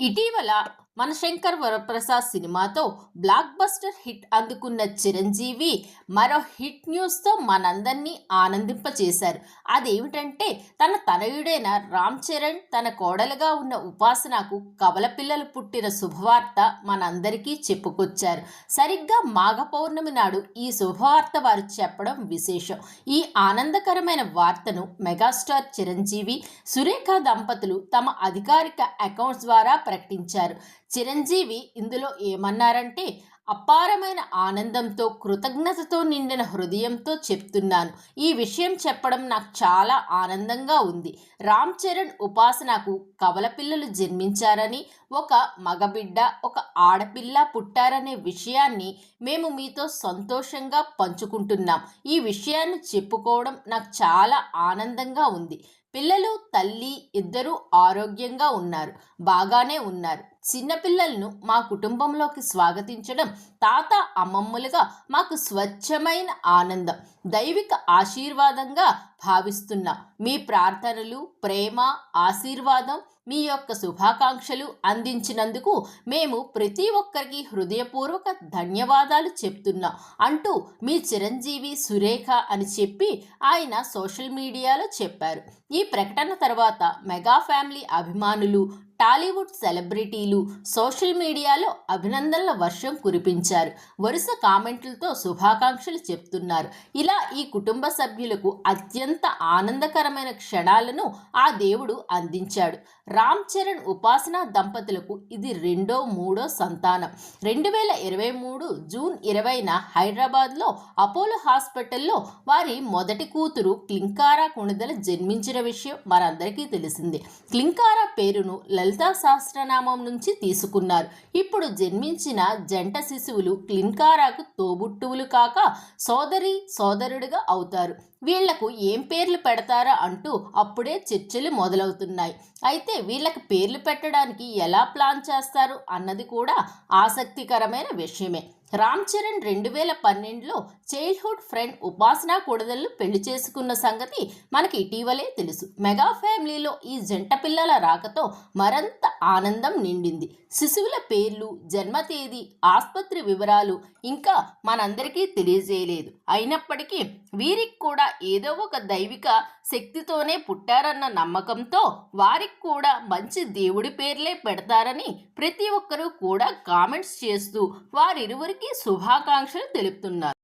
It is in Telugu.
ఇటీవల మన శంకర్ వరప్రసాద్ సినిమాతో బ్లాక్ బస్టర్ హిట్ అందుకున్న చిరంజీవి మరో హిట్ న్యూస్తో మనందరినీ ఆనందింపచేశారు. అదేమిటంటే తన తనయుడైన రామ్ చరణ్ తన కోడలుగా ఉన్న ఉపాసనకు కవల పిల్లలు పుట్టిన శుభవార్త మనందరికీ చెప్పుకొచ్చారు. సరిగ్గా మాఘ పౌర్ణమి నాడు ఈ శుభవార్త వారు చెప్పడం విశేషం. ఈ ఆనందకరమైన వార్తను మెగాస్టార్ చిరంజీవి సురేఖ దంపతులు తమ అధికారిక అకౌంట్స్ ద్వారా ప్రకటించారు. చిరంజీవి ఇందులో ఏమన్నారంటే అపారమైన ఆనందంతో కృతజ్ఞతతో నిండిన హృదయంతో చెప్తున్నాను. ఈ విషయం చెప్పడం నాకు చాలా ఆనందంగా ఉంది. రామ్ చరణ్ ఉపాసనకు కవల పిల్లలు జన్మించారని ఒక మగబిడ్డ ఒక ఆడపిల్ల పుట్టారనే విషయాన్ని మేము మీతో సంతోషంగా పంచుకుంటున్నాం. ఈ విషయాన్ని చెప్పుకోవడం నాకు చాలా ఆనందంగా ఉంది. పిల్లలు తల్లి ఇద్దరూ ఆరోగ్యంగా ఉన్నారు. బాగానే ఉన్నారు. చిన్నపిల్లలను మా కుటుంబంలోకి స్వాగతించడం తాత అమ్మమ్మలుగా మాకు స్వచ్ఛమైన ఆనందం దైవిక ఆశీర్వాదంగా భావిస్తున్నా. మీ ప్రార్థనలు ప్రేమ ఆశీర్వాదం మీ యొక్క శుభాకాంక్షలు అందించినందుకు మేము ప్రతి ఒక్కరికి హృదయపూర్వక ధన్యవాదాలు చెప్తున్నాం అంటూ మీ చిరంజీవి సురేఖ అని చెప్పి ఆయన సోషల్ మీడియాలో చెప్పారు. ఈ ప్రకటన తర్వాత మెగా ఫ్యామిలీ అభిమానులు టాలీవుడ్ సెలబ్రిటీలు సోషల్ మీడియాలో అభినందనల వర్షం కురిపించారు. వరుస కామెంట్లతో శుభాకాంక్షలు చెప్తున్నారు. ఇలా ఈ కుటుంబ సభ్యులకు అత్యంత ఆనందకరమైన క్షణాలను ఆ దేవుడు అందించాడు. రామ్ చరణ్ ఉపాసన దంపతులకు ఇది రెండో మూడో సంతానం. రెండు వేల ఇరవై మూడు జూన్ ఇరవైన హైదరాబాద్లో అపోలో హాస్పిటల్లో వారి మొదటి కూతురు క్లింకారా కుణిదల జన్మించిన విషయం మనందరికీ తెలిసిందే. క్లింకారా పేరును లలిత సహస్రనామం నుంచి తీసుకున్నారు. ఇప్పుడు జన్మించిన జంట శిశువులు క్లిన్కారాకు తోబుట్టువులు కాక సోదరి సోదరుడిగా అవుతారు. వీళ్ళకు ఏం పేర్లు పెడతారా అంటూ అప్పుడే చర్చలు మొదలవుతున్నాయి. అయితే వీళ్ళకి పేర్లు పెట్టడానికి ఎలా ప్లాన్ చేస్తారు అన్నది కూడా ఆసక్తికరమైన విషయమే. రామ్ చరణ్ రెండు వేల పన్నెండులో చైల్డ్హుడ్ ఫ్రెండ్ ఉపాసనా కొడదళ్ళు పెళ్ళి చేసుకున్న సంగతి మనకి ఇటీవలే తెలుసు. మెగా ఫ్యామిలీలో ఈ జంట పిల్లల రాకతో మరంత ఆనందం నిండింది. శిశువుల పేర్లు జన్మ తేదీ ఆసుపత్రి వివరాలు ఇంకా మనందరికీ తెలియజేయలేదు. అయినప్పటికీ వీరికి కూడా ఏదో ఒక దైవిక శక్తితోనే పుట్టారన్న నమ్మకంతో వారికి కూడా మంచి దేవుడి పేర్లే పెడతారని ప్రతి ఒక్కరూ కూడా కామెంట్స్ చేస్తూ వారిరువురికి శుభాకాంక్షలు తెలుపుతున్నారు.